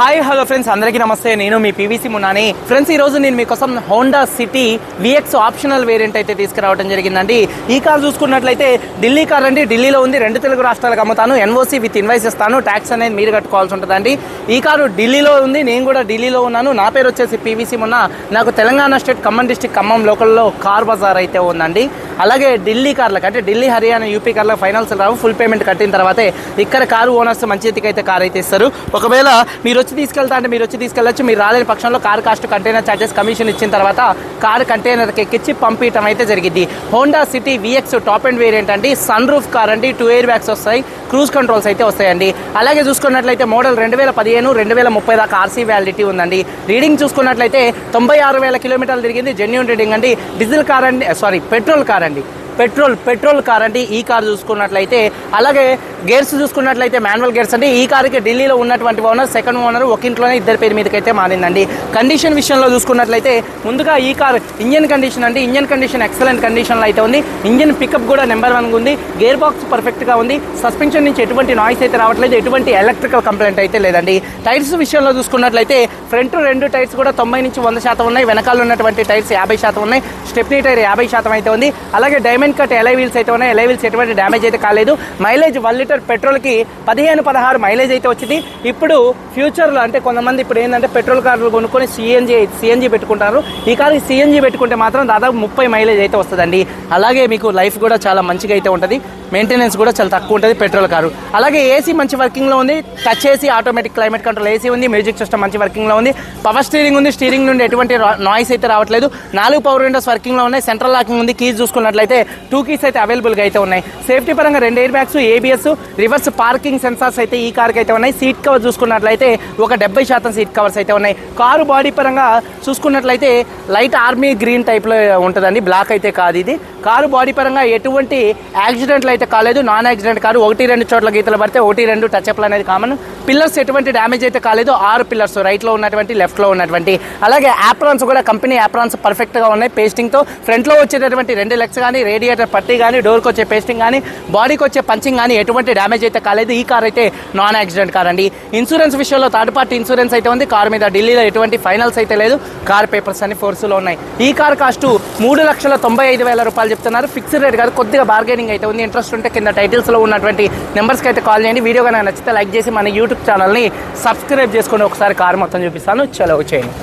Hi hello friends అందరికీ నమస్తే. నేను మీ పీవీసీ మున్నాని ఫ్రెండ్స్ ఈరోజు నేను మీకోసం Honda City VX optional variant అయితే తీసుకురావడం జరిగిందండి. ఈ కార్ చూసుకున్నట్లయితే ఢిల్లీ కార్ అండి. ఢిల్లీలో ఉంది. రెండు తెలుగు రాష్ట్రాలకు అమ్ముతాను. N O C with invoice ఇస్తాను. ట్యాక్స్ అనేది మీరు కట్టుకోవాల్సి ఉంటుందండి. ఈ కారు ఢిల్లీలో ఉంది. నేను కూడా ఢిల్లీలో ఉన్నాను. నా పేరు వచ్చేసి పీవీసీ మున్న నాకు తెలంగాణ స్టేట్ ఖమ్మం డిస్టిక్ ఖమ్మం లోకల్లో కార్ బజార్ అయితే ఉందండి. అలాగే ఢిల్లీ కార్లకు అంటే ఢిల్లీ హర్యానా యూపీ కార్లకు ఫైనాన్స్ రావు. ఫుల్ పేమెంట్ కట్టిన తర్వాతే ఇక్కడ కారు ఓనర్స్ మంచి అయితే కార్ అయితే ఇస్తారు. ఒకవేళ మీరు వచ్చి తీసుకెళ్తా అంటే మీరు వచ్చి తీసుకెళ్ళచ్చు. మీరు రాలేని పక్షంలో car cost container charges commission ఇచ్చిన తర్వాత కార్ కంటైనర్కి ఎక్కించి పంపించడం అయితే జరిగింది. Honda City VX top end variant అండి. సన్ రూఫ్ కార్ అండి. టూ ఎయిర్ బ్యాగ్స్ వస్తాయి. క్రూజ్ కంట్రోల్స్ అయితే వస్తాయండి. అలాగే చూసుకున్నట్లయితే మోడల్ రెండు వేల పదిహేను రెండు వేల ముప్పై దాకా ఆర్సీ వ్యాలిడిటీ ఉందండి. రీడింగ్ చూసుకున్నట్లయితే తొంభై ఆరు వేల కిలోమీటర్లు తిరిగింది. జెన్యున్ రీడింగ్ అండి. డీజిల్ కార్ అండి సారీ పెట్రోల్ కార్ అండి. పెట్రోల్ పెట్రోల్ కార్ అంటే ఈ కార్ చూసుకున్నట్లయితే. అలాగే గేర్స్ చూసుకున్నట్లయితే మాన్యువల్ గేర్స్ అండి. ఈ కార్కి ఢిల్లీలో ఉన్నటువంటి ఓనర్ సెకండ్ ఓనర్ ఒక ఇంట్లోనే ఇద్దరి పేరు మీదకైతే మారిందండి. కండిషన్ విషయంలో చూసుకున్నట్లయితే ముందుగా ఈ కార్ ఇంజన్ కండిషన్ అంటే ఇంజన్ కండిషన్ ఎక్సలెంట్ కండిషన్లో అయితే ఉంది. ఇంజన్ పికప్ కూడా నెంబర్ వన్ ఉంది. గేర్ బాక్స్ పర్ఫెక్ట్గా ఉంది. సస్పెన్షన్ నుంచి ఎటువంటి నాయిస్ అయితే రావట్లేదు. ఎటువంటి ఎలక్ట్రికల్ కంప్లైంట్ అయితే లేదండి. టైర్స్ విషయంలో చూసుకున్నట్లయితే ఫ్రంట్ రెండు టైర్స్ కూడా తొంభై నుంచి వంద శాతం ఉన్నాయి. వెనకాల ఉన్నటువంటి టైర్స్ యాభై శాతం ఉన్నాయి. స్టెప్నీ టైర్ యాభై శాతం అయితే ఉంది. అలాగే డైమండ్ కట్ ఎలై వీల్స్ అయితే ఉన్నాయి. ఎలై వీల్స్ ఎటువంటి డ్యామేజ్ అయితే కాలేదు. మైలేజ్ వన్ లీటర్ పెట్రోల్కి పదిహేను పదహారు మైలేజ్ అయితే వచ్చింది. ఇప్పుడు ఫ్యూచర్లో అంటే కొంతమంది ఇప్పుడు ఏంటంటే పెట్రోల్ కార్లు కొనుక్కొని సిఎన్జి సిఎన్జి పెట్టుకుంటారు. ఈ కార్కి సిఎన్జి పెట్టుకుంటే మాత్రం దాదాపు ముప్పై మైలేజ్ అయితే వస్తుందండి. అలాగే మీకు లైఫ్ కూడా చాలా మంచిగా అయితే ఉంటుంది. మెయింటెనెన్స్ కూడా చాలా తక్కువ ఉంటుంది పెట్రోల్ కారు. అలాగే ఏసీ మంచి వర్కింగ్లో ఉంది. Touch AC automatic climate control AC ఉంది. మ్యూజిక్ సిస్టమ్ మంచి వర్కింగ్లో ఉంది. పవర్ స్టీరింగ్ ఉంది. స్టీరింగ్ నుండి ఎటువంటి నాయిస్ అయితే రావట్లేదు. నాలుగు పవర్ విండోస్ వర్కింగ్లో ఉన్నాయి. సెంట్రల్ లాకింగ్ ఉంది. కీస్ చూసుకున్నట్లయితే టూ కీస్ అయితే అవైలబుల్గా అయితే ఉన్నాయి. సేఫ్టీ పరంగా రెండు airbags ABS reverse parking sensors అయితే ఈ కార్కి అయితే ఉన్నాయి. సీట్ కవర్ చూసుకున్నట్లయితే ఒక డెబ్బై శాతం సీట్ కవర్స్ అయితే ఉన్నాయి. కారు బాడీ పరంగా చూసుకున్నట్లయితే లైట్ ఆర్మీ గ్రీన్ టైప్లో ఉంటుందండి. బ్లాక్ అయితే కాదు ఇది. కారు బాడీ పరంగా ఎటువంటి యాక్సిడెంట్లు అయితే కాలేదు. నాన్ యాక్సిడెంట్ కారు ఒకటి రెండు చోట్ల గీతలు పడితే ఒకటి రెండు టచ్అప్లు అనేది కామన్ పిల్లర్స్ ఎటువంటి డ్యామేజ్ అయితే కాలేదు. ఆరు పిల్లర్స్ రైట్లో ఉన్నటువంటి లెఫ్ట్లో ఉన్నటువంటి. అలాగే యాప్రాన్స్ కూడా కంపెనీ యాప్రాన్స్ పర్ఫెక్ట్గా ఉన్నాయి. పేస్టింగ్తో ఫ్రంట్లో వచ్చేటటువంటి రెండు లెగ్స్ కానీ రేడియేటర్ పట్టి కానీ డోర్కి వచ్చే పేస్టింగ్ కానీ బాడీకి వచ్చే పంచింగ్ కానీ ఎటువంటి డ్యామేజ్ అయితే కాలేదు. ఈ కార్ అయితే నాన్ యాక్సిడెంట్ కార్ అండి. ఇన్సూరెన్స్ విషయంలో థర్డ్ పార్టీ ఇన్సూరెన్స్ అయితే ఉంది. కార్ మీద ఢిల్లీలో ఎటువంటి ఫైనల్స్ అయితే లేదు. కార్ పేపర్స్ అన్ని ఫోర్స్లో ఉన్నాయి. ఈ కార్ కాస్ట్ మూడు లక్షల తొంభై ఐదు వేల రూపాయలు చెప్తున్నారు. ఫిక్స్డ్ రేట్ కాదు కొద్దిగా బార్గెనింగ్ అయితే ఉంది. ఇంట్రెస్ట్ ఉంటే కింద టైటిల్స్లో ఉన్నటువంటి నెంబర్స్కి అయితే కాల్ చేయండి. వీడియో కనుక నచ్చితే లైక్ చేసి మన యూట్యూబ్ ఛానల్ని సబ్స్క్రైబ్ చేసుకొని ఒకసారి కార్ మొత్తం చూపిస్తాను. చలో చేయండి.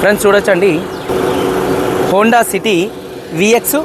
ఫ్రెండ్స్ చూడొచ్చండి. హోండా సిటీ విఎక్స్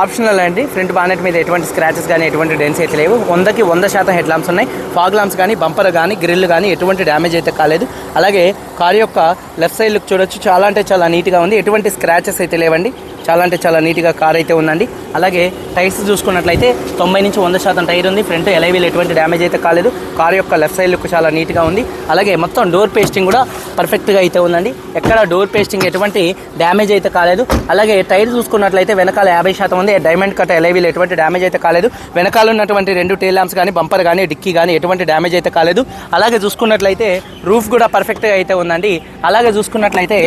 ఆప్షనల్ అండి ఫ్రంట్ బానెట్ మీద ఎటువంటి స్క్రాచెస్ కానీ ఎటువంటి డెన్స్ అయితే లేవు. వందకి వంద శాతం హెడ్ లాంప్స్ ఉన్నాయి. ఫాగ్ లాంప్స్ కానీ బంపర్ కానీ గ్రిల్ కానీ ఎటువంటి డ్యామేజ్ అయితే కాలేదు. అలాగే కార్ యొక్క లెఫ్ట్ సైడ్ లుక్ చూడొచ్చు. చాలా అంటే చాలా నీట్గా ఉంది. ఎటువంటి స్క్రాచెస్ అయితే లేవండి. చాలా అంటే చాలా నీట్గా కార్ అయితే ఉందండి. అలాగే టైర్స్ చూసుకున్నట్లయితే తొంభై నుంచి వంద శాతం టైర్ ఉంది. ఫ్రంట్ ఎలైవీలు ఎటువంటి డ్యామేజ్ అయితే కాలేదు. కార్ యొక్క లెఫ్ట్ సైడ్ లుక్ చాలా నీట్గా ఉంది. అలాగే మొత్తం డోర్ పేస్టింగ్ కూడా పర్ఫెక్ట్గా అయితే ఉందండి. ఎక్కడ డోర్ పేస్టింగ్ ఎటువంటి డ్యామేజ్ అయితే కాలేదు. అలాగే టైర్ చూసుకున్నట్లయితే వెనకాల యాభై శాతం ఉంది. డైమండ్ కట్ ఎలైవీలు ఎటువంటి డ్యామేజ్ అయితే కాలేదు. వెనకాల ఉన్నటువంటి రెండు టైల్ ల్యాంప్స్ కానీ బంపర్ కానీ డిక్కీ కానీ ఎటువంటి డ్యామేజ్ అయితే కాలేదు. అలాగే చూసుకున్నట్లయితే రూఫ్ కూడా పర్ఫెక్ట్గా అయితే ఉందండి. అలాగే చూసుకున్నట్లయితే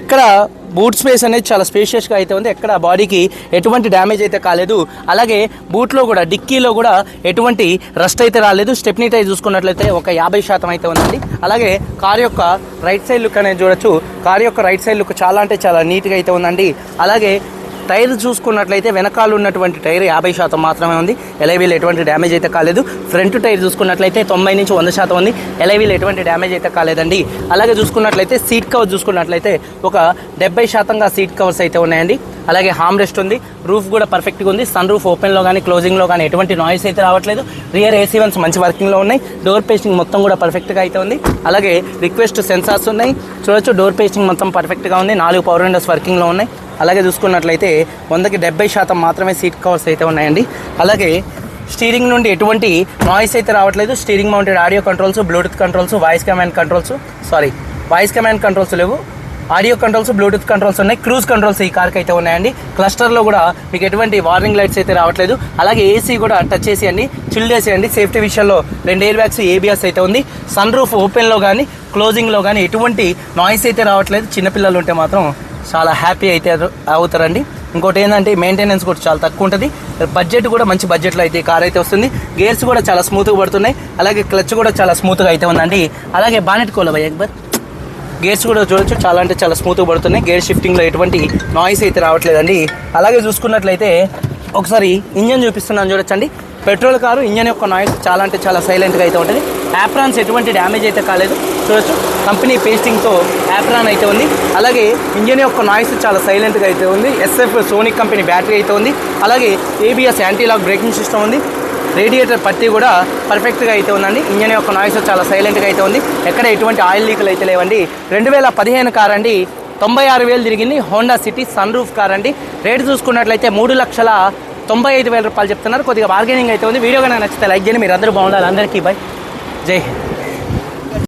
ఎక్కడ బూట్ స్పేస్ అనేది చాలా స్పేషియస్గా అయితే ఉంది. ఎక్కడ బాడీకి ఎటువంటి డ్యామేజ్ అయితే కాలేదు. అలాగే బూట్లో కూడా డిక్కీలో కూడా ఎటువంటి రస్ట్ అయితే రాలేదు. స్టెప్నీ టైర్ చూసుకున్నట్లయితే ఒక యాభై శాతం అయితే ఉందండి. అలాగే కార్ యొక్క రైట్ సైడ్ లుక్ అనేది చూడొచ్చు. కార్ యొక్క రైట్ సైడ్ లుక్ చాలా అంటే చాలా నీట్గా అయితే ఉందండి. అలాగే టైర్ చూసుకున్నట్లయితే వెనకాల ఉన్నటువంటి టైర్ యాభై శాతం మాత్రమే ఉంది. ఎలైవీల్ ఎటువంటి డ్యామేజ్ అయితే కాలేదు. ఫ్రంట్ టైర్ చూసుకున్నట్లయితే తొంభై నుంచి వంద శాతం ఉంది. ఎలైవీల్ ఎటువంటి డ్యామేజ్ అయితే కాలేదండి. అలాగే చూసుకున్నట్లయితే సీట్ కవర్ చూసుకున్నట్లయితే ఒక డెబ్బై శాతంగా సీట్ కవర్స్ అయితే ఉన్నాయండి. అలాగే హామ్ రెస్ట్ ఉంది. రూఫ్ కూడా పర్ఫెక్ట్గా ఉంది. సన్ రూఫ్ ఓపెన్లో కానీ క్లోజింగ్లో కానీ ఎటువంటి నాయిస్ అయితే రావట్లేదు. రియర్ ఏసీ వన్స్ మంచి వర్కింగ్లో ఉన్నాయి. డోర్ పేస్టింగ్ మొత్తం కూడా పర్ఫెక్ట్గా అయితే ఉంది. అలాగే రిక్వెస్ట్ సెన్సార్స్ ఉన్నాయి. చూడొచ్చు డోర్ పేస్టింగ్ మొత్తం పర్ఫెక్ట్గా ఉంది. నాలుగు పవర్ విండోస్ వర్కింగ్లో ఉన్నాయి. అలాగే చూసుకున్నట్లయితే వందకి డెబ్బై శాతం మాత్రమే సీట్ కవర్స్ అయితే ఉన్నాయండి. అలాగే స్టీరింగ్ నుండి ఎటువంటి నాయిస్ అయితే రావట్లేదు. Steering mounted audio controls Bluetooth controls voice command controls sorry voice command controls లేవు. ఆడియో కంట్రోల్స్ బ్లూటూత్ కంట్రోల్స్ ఉన్నాయి. క్రూజ్ కంట్రోల్స్ ఈ కార్కి అయితే ఉన్నాయండి. క్లస్టర్లో కూడా మీకు ఎటువంటి వార్నింగ్ లైట్స్ అయితే రావట్లేదు. అలాగే ఏసీ కూడా టచ్ చేసి అండి చిల్డ్ చేసేయండి. సేఫ్టీ విషయంలో రెండు ఎయిర్ బ్యాగ్స్ ఏబిఎస్ అయితే ఉంది. సన్ రూఫ్ ఓపెన్లో కానీ క్లోజింగ్లో కానీ ఎటువంటి నాయిస్ అయితే రావట్లేదు. చిన్నపిల్లలు ఉంటే మాత్రం చాలా హ్యాపీ అయితే అవుతారండి. ఇంకోటి ఏంటంటే మెయింటెనెన్స్ కూడా చాలా తక్కువ ఉంటుంది. బడ్జెట్ కూడా మంచి బడ్జెట్లో అయితే కార్ అయితే వస్తుంది. గేర్స్ కూడా చాలా స్మూత్గా పడుతున్నాయి. అలాగే క్లచ్ కూడా చాలా స్మూత్గా అయితే ఉందండి. అలాగే బానెట్ కోల భయ్ అక్బర్. గేర్స్ కూడా చూడొచ్చు. చాలా అంటే చాలా స్మూత్గా పడుతున్నాయి. గేర్ షిఫ్టింగ్లో ఎటువంటి నాయిస్ అయితే రావట్లేదండి. అలాగే చూసుకున్నట్లయితే ఒకసారి ఇంజన్ చూపిస్తున్నాను చూడొచ్చండి. పెట్రోల్ కారు ఇంజన్ యొక్క నాయిస్ చాలా అంటే చాలా సైలెంట్గా అయితే ఉంటుంది. యాప్రాన్స్ ఎటువంటి డ్యామేజ్ అయితే కాలేదు. చూడొచ్చు. కంపెనీ పేస్టింగ్తో యాప్రాన్ అయితే ఉంది. అలాగే ఇంజన్ యొక్క నాయిస్ చాలా సైలెంట్గా అయితే ఉంది. ఎస్ఎఫ్ సోనిక్ కంపెనీ బ్యాటరీ అయితే ఉంది. అలాగే ABS anti lock braking system ఉంది. రేడియేటర్ పత్తి కూడా పర్ఫెక్ట్గా అయితే ఉందండి. ఇంజన్ యొక్క నాయిస్ చాలా సైలెంట్గా అయితే ఉంది. ఎక్కడ ఎటువంటి ఆయిల్ లీకులు అయితే లేవండి. రెండు వేల పదిహేను కార్ అండి. తొంభై ఆరు వేలు తిరిగింది. Honda City sun roof car అండి. రేటు చూసుకున్నట్లయితే మూడు లక్షల తొంభై ఐదు వేల రూపాయలు చెప్తున్నారు. కొద్దిగా బార్గెనింగ్ అయితే ఉంది. వీడియో కానీ నచ్చితే లైక్ చేయండి. మీరు అందరూ బాగుండాలి. అందరికీ బై. జై హింద్.